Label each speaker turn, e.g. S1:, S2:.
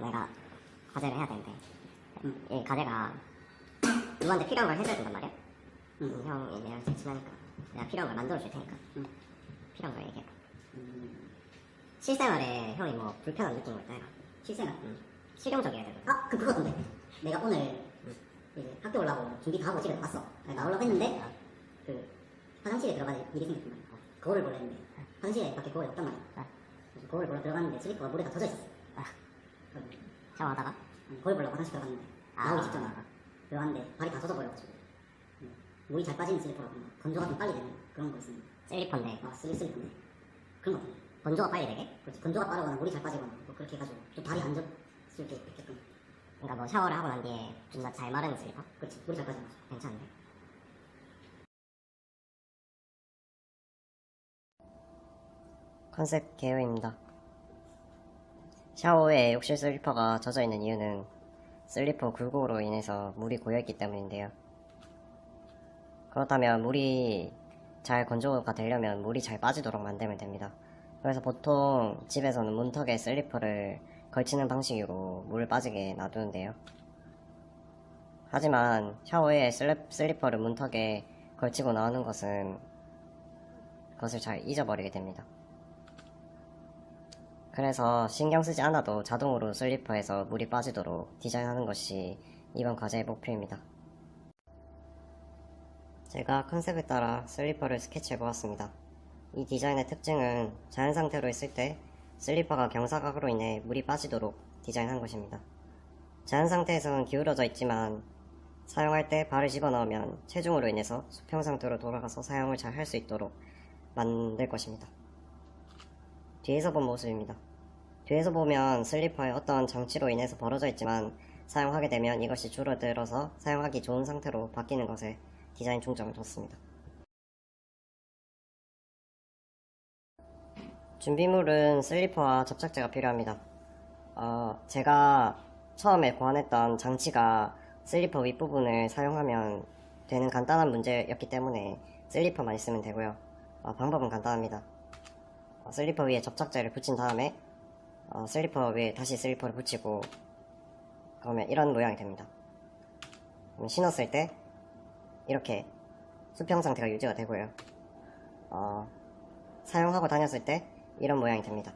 S1: 내가 과제를 해야 되는데 이 과제가 누구한테 필요한 걸 해줘야 된단 말이야. 음, 형이 내가 제일 친하니까 내가 필요한 걸 만들어 줄 테니까 필요한 걸 얘기해. 실생활에 형이 뭐 불편한 있다 해라.
S2: 실생활.
S1: 음, 실용적이어야 되거든.
S2: 아, 그, 그거던데. 내가 오늘 이제 학교 오려고 준비 다 하고 집에 왔어. 아니, 나오려고 했는데, 그, 화장실에 들어가는 일이 생겼단 말이야. 거울을 보려 했는데, 화장실에 밖에 거울이 없단 말이야.
S1: 아.
S2: 거울을 보러 들어갔는데, 슬리퍼가 물에 다 젖어 있었어.
S1: 샤워하다가
S2: 거울 보려고 화장실 들어갔는데,
S1: 아.
S2: 나오기 직전에 들어갔는데, 발이 다 젖어버려가지고. 음, 물이 잘 빠지는 슬리퍼라고 건조가 좀 빨리 되는 그런 거 있으면,
S1: 슬리퍼인데
S2: 아, 슬리 슬리퍼인데. 그런 거 같아.
S1: 건조가 빨리 되게.
S2: 그렇지. 건조가 빠르거나 물이 잘 빠지거나, 뭐 그렇게 해가지고, 좀 발이 안 젖을 게 있게끔.
S1: 그러니까 뭐 샤워를 하고 난 뒤에 존나 잘 마르는 슬리퍼.
S2: 그렇지. 물이 잘 빠지는 거지.
S1: 괜찮은데. 컨셉 개요입니다. 샤워 후에 욕실 슬리퍼가 젖어 있는 이유는 슬리퍼 굴곡으로 인해서 물이 고여있기 때문인데요. 그렇다면 물이 잘 건조가 되려면 물이 잘 빠지도록 만들면 됩니다. 그래서 보통 집에서는 문턱에 슬리퍼를 걸치는 방식으로 물을 빠지게 놔두는데요. 하지만 샤워에 슬리, 슬리퍼를 문턱에 걸치고 나오는 것은 그것을 잘 잊어버리게 됩니다. 그래서 신경 쓰지 않아도 자동으로 슬리퍼에서 물이 빠지도록 디자인하는 것이 이번 과제의 목표입니다. 제가 컨셉에 따라 슬리퍼를 스케치해 보았습니다. 이 디자인의 특징은 자연 상태로 있을 때 슬리퍼가 경사각으로 인해 물이 빠지도록 디자인한 것입니다. 자연 상태에서는 기울어져 있지만 사용할 때 발을 집어넣으면 체중으로 인해서 수평 상태로 돌아가서 사용을 잘 할 수 있도록 만들 것입니다. 뒤에서 본 모습입니다. 뒤에서 보면 슬리퍼에 어떤 장치로 인해서 벌어져 있지만 사용하게 되면 이것이 줄어들어서 사용하기 좋은 상태로 바뀌는 것에 디자인 중점을 뒀습니다. 준비물은 슬리퍼와 접착제가 필요합니다. 어, 제가 처음에 고안했던 장치가 슬리퍼 윗부분을 사용하면 되는 간단한 문제였기 때문에 슬리퍼만 있으면 되고요. 어, 방법은 간단합니다. 어, 슬리퍼 위에 접착제를 붙인 다음에 어, 슬리퍼 위에 다시 슬리퍼를 붙이고 그러면 이런 모양이 됩니다. 신었을 때 이렇게 수평 상태가 유지가 되고요. 어, 사용하고 다녔을 때 이런 모양이 됩니다.